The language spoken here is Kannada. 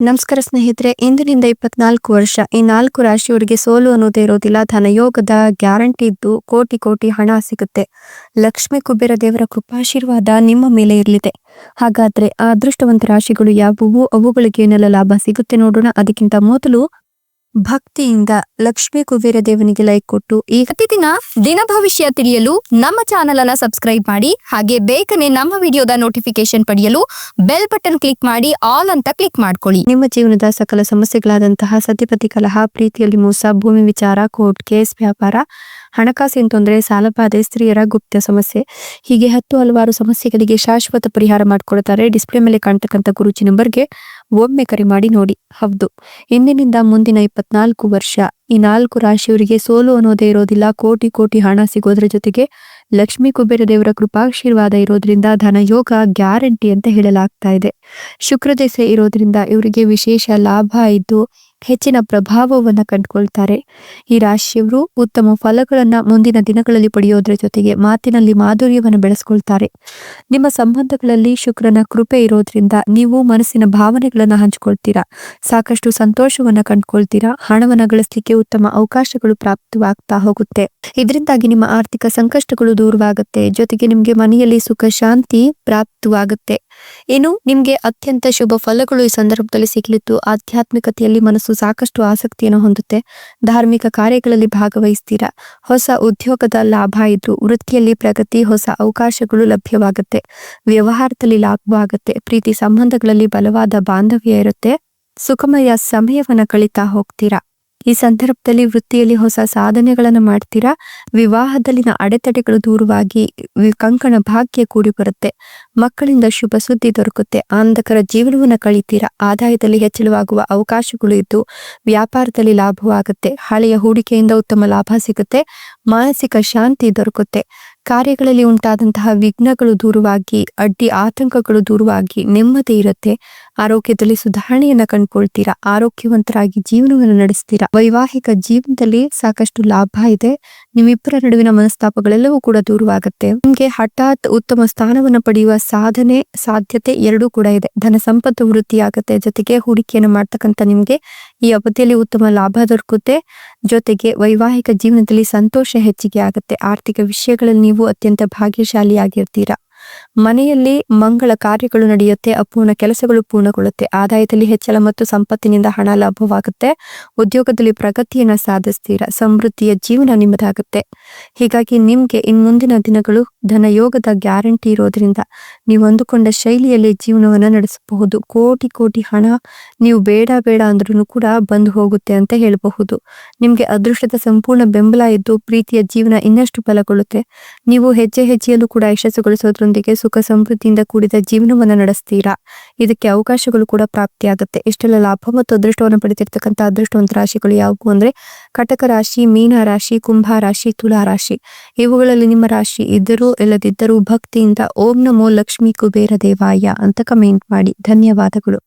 ನಮಸ್ಕಾರ ಸ್ನೇಹಿತರೆ, ಇಂದಿನಿಂದ ಇಪ್ಪತ್ನಾಲ್ಕು ವರ್ಷ. ಈ ನಾಲ್ಕು ರಾಶಿಯವರಿಗೆ ಸೋಲು ಅನ್ನೋದೇ ಇರೋದಿಲ್ಲ. ಧನಯೋಗದ ಗ್ಯಾರಂಟಿ ಇದ್ದು ಕೋಟಿ ಕೋಟಿ ಹಣ ಸಿಗುತ್ತೆ. ಲಕ್ಷ್ಮೀ ಕುಬೇರ ದೇವರ ಕೃಪಾಶೀರ್ವಾದ ನಿಮ್ಮ ಮೇಲೆ ಇರಲಿದೆ. ಹಾಗಾದ್ರೆ ಆ ಅದೃಷ್ಟವಂತ ರಾಶಿಗಳು ಯಾವುವು? ಅವುಗಳಿಗೆ ಏನೆಲ್ಲ ಲಾಭ ಸಿಗುತ್ತೆ ನೋಡೋಣ. ಅದಕ್ಕಿಂತ ಮೊದಲು ಭಕ್ತಿಯಿಂದ ಲಕ್ಷ್ಮೀ ಕುಬೇರ ದೇವನಿಗೆ ಲೈಕ್ ಕೊಟ್ಟು ಈ ಪ್ರತಿದಿನ ದಿನ ಭವಿಷ್ಯ ತಿಳಿಯಲು ನಮ್ಮ ಚಾನೆಲ್ ಅನ್ನ ಸಬ್ಸ್ಕ್ರೈಬ್ ಮಾಡಿ, ಹಾಗೆ ಬೇಗನೆ ನಮ್ಮ ವಿಡಿಯೋದ ನೋಟಿಫಿಕೇಶನ್ ಪಡೆಯಲು ಬೆಲ್ ಬಟನ್ ಕ್ಲಿಕ್ ಮಾಡಿ ಆಲ್ ಅಂತ ಕ್ಲಿಕ್ ಮಾಡ್ಕೊಳ್ಳಿ. ನಿಮ್ಮ ಜೀವನದ ಸಕಲ ಸಮಸ್ಯೆಗಳಾದಂತಹ ಸತ್ಯಪತಿ ಕಲಹ ಪ್ರೀತಿಯಲ್ಲಿ ಮೋಸ, ಭೂಮಿ ವಿಚಾರ ಕೋರ್ಟ್ ಕೇಸ್ ವ್ಯಾಪಾರ ಹಣಕಾಸಿನ ತೊಂದರೆ ಸಾಲಬಾಧೆ ಸ್ತ್ರೀಯರ ಗುಪ್ತ ಸಮಸ್ಯೆ. ಹೀಗೆ ಹತ್ತು ಹಲವಾರು ಸಮಸ್ಯೆಗಳಿಗೆ ಶಾಶ್ವತ ಪರಿಹಾರ ಮಾಡಿಕೊಡ್ತಾರೆ. ಡಿಸ್ಪ್ಲೇ ಮೇಲೆ ಕಾಣ್ತಕ್ಕಂಥ ಗುರುಜಿ ನಂಬರ್ಗೆ ಒಮ್ಮೆ ಕರೆ ಮಾಡಿ ನೋಡಿ. ಹೌದು. ಇಂದಿನಿಂದ ಮುಂದಿನ ಇಪ್ಪತ್ನಾಲ್ಕು ವರ್ಷ, ಈ ನಾಲ್ಕು ರಾಶಿಯವರಿಗೆ ಸೋಲು ಅನ್ನೋದೇ ಇರೋದಿಲ್ಲ. ಕೋಟಿ ಕೋಟಿ ಹಣ ಸಿಗೋದ್ರ ಜೊತೆಗೆ ಲಕ್ಷ್ಮೀ ಕುಬೇರ ದೇವರ ಕೃಪಾಶೀರ್ವಾದ ಇರೋದ್ರಿಂದ ಧನಯೋಗ ಗ್ಯಾರಂಟಿ ಅಂತ ಹೇಳಲಾಗ್ತಾ ಇದೆ. ಶುಕ್ರ ದೆಸೆ ಇರೋದ್ರಿಂದ ಇವರಿಗೆ ವಿಶೇಷ ಲಾಭ ಇದ್ದು ಹೆಚ್ಚಿನ ಪ್ರಭಾವವನ್ನ ಕಂಡುಕೊಳ್ತಾರೆ. ಈ ರಾಶಿಯವರು ಉತ್ತಮ ಫಲಗಳನ್ನ ಮುಂದಿನ ದಿನಗಳಲ್ಲಿ ಪಡೆಯೋದ್ರ ಜೊತೆಗೆ ಮಾತಿನಲ್ಲಿ ಮಾಧುರ್ಯವನ್ನು ಬೆಳೆಸ್ಕೊಳ್ತಾರೆ. ನಿಮ್ಮ ಸಂಬಂಧಗಳಲ್ಲಿ ಶುಕ್ರನ ಕೃಪೆ ಇರೋದ್ರಿಂದ ನೀವು ಮನಸ್ಸಿನ ಭಾವನೆಗಳನ್ನ ಹಂಚ್ಕೊಳ್ತೀರಾ? ಸಾಕಷ್ಟು ಸಂತೋಷವನ್ನ ಕಂಡುಕೊಳ್ತೀರಾ? ಹಣವನ್ನ ಗಳಿಸಲಿಕ್ಕೆ ಉತ್ತಮ ಅವಕಾಶಗಳು ಪ್ರಾಪ್ತವಾಗ್ತಾ ಹೋಗುತ್ತೆ. ಇದರಿಂದಾಗಿ ನಿಮ್ಮ ಆರ್ಥಿಕ ಸಂಕಷ್ಟಗಳು ದೂರವಾಗುತ್ತೆ. ಜೊತೆಗೆ ನಿಮ್ಗೆ ಮನೆಯಲ್ಲಿ ಸುಖ, ಶಾಂತಿ ಪ್ರಾಪ್ತವಾಗುತ್ತೆ. ಇನ್ನು ನಿಮಗೆ ಅತ್ಯಂತ ಶುಭ ಫಲಗಳು ಈ ಸಂದರ್ಭದಲ್ಲಿ ಸಿಗಲಿದ್ದು ಆಧ್ಯಾತ್ಮಿಕತೆಯಲ್ಲಿ ಮನಸ್ಸು ಸಾಕಷ್ಟು ಆಸಕ್ತಿಯನ್ನು ಹೊಂದುತ್ತೆ. ಧಾರ್ಮಿಕ ಕಾರ್ಯಗಳಲ್ಲಿ ಭಾಗವಹಿಸ್ತೀರಾ? ಹೊಸ ಉದ್ಯೋಗದ ಲಾಭ ಇದ್ದು ವೃತ್ತಿಯಲ್ಲಿ ಪ್ರಗತಿ, ಹೊಸ ಅವಕಾಶಗಳು ಲಭ್ಯವಾಗುತ್ತೆ. ವ್ಯವಹಾರದಲ್ಲಿ ಲಾಭ ಆಗುತ್ತೆ ಪ್ರೀತಿ ಸಂಬಂಧಗಳಲ್ಲಿ ಬಲವಾದ ಬಾಂಧವ್ಯ ಇರುತ್ತೆ. ಸುಖಮಯ ಸಮಯವನ್ನು ಕಳೀತಾ ಹೋಗ್ತೀರಾ? ಈ ಸಂದರ್ಭದಲ್ಲಿ ವೃತ್ತಿಯಲ್ಲಿ ಹೊಸ ಸಾಧನೆಗಳನ್ನು ಮಾಡ್ತೀರಾ? ವಿವಾಹದಲ್ಲಿನ ಅಡೆತಡೆಗಳು ದೂರವಾಗಿ ಕಂಕಣ ಭಾಗ್ಯ ಕೂಡಿ ಬರುತ್ತೆ. ಮಕ್ಕಳಿಂದ ಶುಭ ಸುದ್ದಿ ದೊರಕುತ್ತೆ. ಆನಂದಕರ ಜೀವನವನ್ನ ಕಳಿತೀರಾ? ಆದಾಯದಲ್ಲಿ ಹೆಚ್ಚಳವಾಗುವ ಅವಕಾಶಗಳು ಇದ್ದು ವ್ಯಾಪಾರದಲ್ಲಿ ಲಾಭವಾಗುತ್ತೆ ಹಳೆಯ ಹೂಡಿಕೆಯಿಂದ ಉತ್ತಮ ಲಾಭ ಸಿಗುತ್ತೆ. ಮಾನಸಿಕ ಶಾಂತಿ ದೊರಕುತ್ತೆ. ಕಾರ್ಯಗಳಲ್ಲಿ ಉಂಟಾದಂತಹ ವಿಘ್ನಗಳು ದೂರವಾಗಿ, ಅಡ್ಡಿ ಆತಂಕಗಳು ದೂರವಾಗಿ ನೆಮ್ಮದಿ ಇರುತ್ತೆ. ಆರೋಗ್ಯದಲ್ಲಿ ಸುಧಾರಣೆಯನ್ನ ಕಂಡ್ಕೊಳ್ತೀರಾ? ಆರೋಗ್ಯವಂತರಾಗಿ ಜೀವನವನ್ನು ನಡೆಸ್ತೀರಾ? ವೈವಾಹಿಕ ಜೀವನದಲ್ಲಿ ಸಾಕಷ್ಟು ಲಾಭ ಇದೆ. ನಿಮ್ಮಿಬ್ಬರ ನಡುವಿನ ಮನಸ್ತಾಪಗಳೆಲ್ಲವೂ ಕೂಡ ದೂರವಾಗುತ್ತೆ. ನಿಮ್ಗೆ ಹಠಾತ್ ಉತ್ತಮ ಸ್ಥಾನವನ್ನು ಪಡೆಯುವ ಸಾಧನೆ, ಸಾಧ್ಯತೆ ಎರಡೂ ಕೂಡ ಇದೆ. ಧನ ಸಂಪತ್ತು ವೃದ್ಧಿಯಾಗುತ್ತೆ. ಜೊತೆಗೆ ಹೂಡಿಕೆಯನ್ನು ಮಾಡ್ತಕ್ಕಂಥ ನಿಮ್ಗೆ ಈ ಅವಧಿಯಲ್ಲಿ ಉತ್ತಮ ಲಾಭ ದೊರಕುತ್ತೆ. ಜೊತೆಗೆ ವೈವಾಹಿಕ ಜೀವನದಲ್ಲಿ ಸಂತೋಷ ಹೆಚ್ಚಿಗೆ ಆಗುತ್ತೆ. ಆರ್ಥಿಕ ವಿಷಯಗಳಲ್ಲಿ ನೀವು ಅತ್ಯಂತ ಭಾಗ್ಯಶಾಲಿಯಾಗಿರ್ತೀರಾ? ಮನೆಯಲ್ಲಿ ಮಂಗಳ ಕಾರ್ಯಗಳು ನಡೆಯುತ್ತೆ, ಅಪೂರ್ಣ ಕೆಲಸಗಳು ಪೂರ್ಣಗೊಳ್ಳುತ್ತೆ, ಆದಾಯದಲ್ಲಿ ಹೆಚ್ಚಳ ಮತ್ತು ಸಂಪತ್ತಿನಿಂದ ಹಣ ಲಾಭವಾಗುತ್ತೆ, ಉದ್ಯೋಗದಲ್ಲಿ ಪ್ರಗತಿಯನ್ನ ಸಾಧಿಸ್ತೀರಾ, ಸಮೃದ್ಧಿಯ ಜೀವನ ನಿಮ್ಮದಾಗುತ್ತೆ. ಹೀಗಾಗಿ ನಿಮ್ಗೆ ಇನ್ ಮುಂದಿನ ದಿನಗಳು ಧನಯೋಗದ ಗ್ಯಾರಂಟಿ ಇರೋದ್ರಿಂದ ನೀವು ಅಂದುಕೊಂಡ ಶೈಲಿಯಲ್ಲಿ ಜೀವನವನ್ನ ನಡೆಸಬಹುದು. ಕೋಟಿ ಕೋಟಿ ಹಣ ನೀವು ಬೇಡ ಬೇಡ ಅಂದ್ರೂ ಕೂಡ ಬಂದು ಹೋಗುತ್ತೆ ಅಂತ ಹೇಳಬಹುದು. ನಿಮ್ಗೆ ಅದೃಷ್ಟದ ಸಂಪೂರ್ಣ ಬೆಂಬಲ ಇದ್ದು ಪ್ರೀತಿಯ ಜೀವನ ಇನ್ನಷ್ಟು ಬಲಗೊಳ್ಳುತ್ತೆ. ನೀವು ಹೆಜ್ಜೆ ಹೆಜ್ಜೆಯಲ್ಲೂ ಕೂಡ ಯಶಸ್ಸುಗೊಳಿಸೋದ್ರೊಂದಿಗೆ ಸುಖ ಸಮೃದ್ಧಿಯಿಂದ ಕೂಡಿದ ಜೀವನವನ್ನು ನಡೆಸ್ತೀರಾ? ಇದಕ್ಕೆ ಅವಕಾಶಗಳು ಕೂಡ ಪ್ರಾಪ್ತಿಯಾಗುತ್ತೆ. ಇಷ್ಟೆಲ್ಲ ಲಾಭ ಮತ್ತು ಅದೃಷ್ಟವನ್ನು ಪಡೆದಿರ್ತಕ್ಕಂಥ ಅದೃಷ್ಟವಂತ ರಾಶಿಗಳು ಯಾವುವು ಅಂದ್ರೆ ಕಟಕ ರಾಶಿ, ಮೀನ ರಾಶಿ, ಕುಂಭ ರಾಶಿ, ತುಲಾ ರಾಶಿ. ಇವುಗಳಲ್ಲಿ ನಿಮ್ಮ ರಾಶಿ ಇದ್ದರೂ ಇಲ್ಲದಿದ್ದರೂ ಭಕ್ತಿಯಿಂದ ಓಂ ನಮೋ ಲಕ್ಷ್ಮೀ ಕುಬೇರ ದೇವಾಯ ಅಂತ ಕಮೆಂಟ್ ಮಾಡಿ. ಧನ್ಯವಾದಗಳು.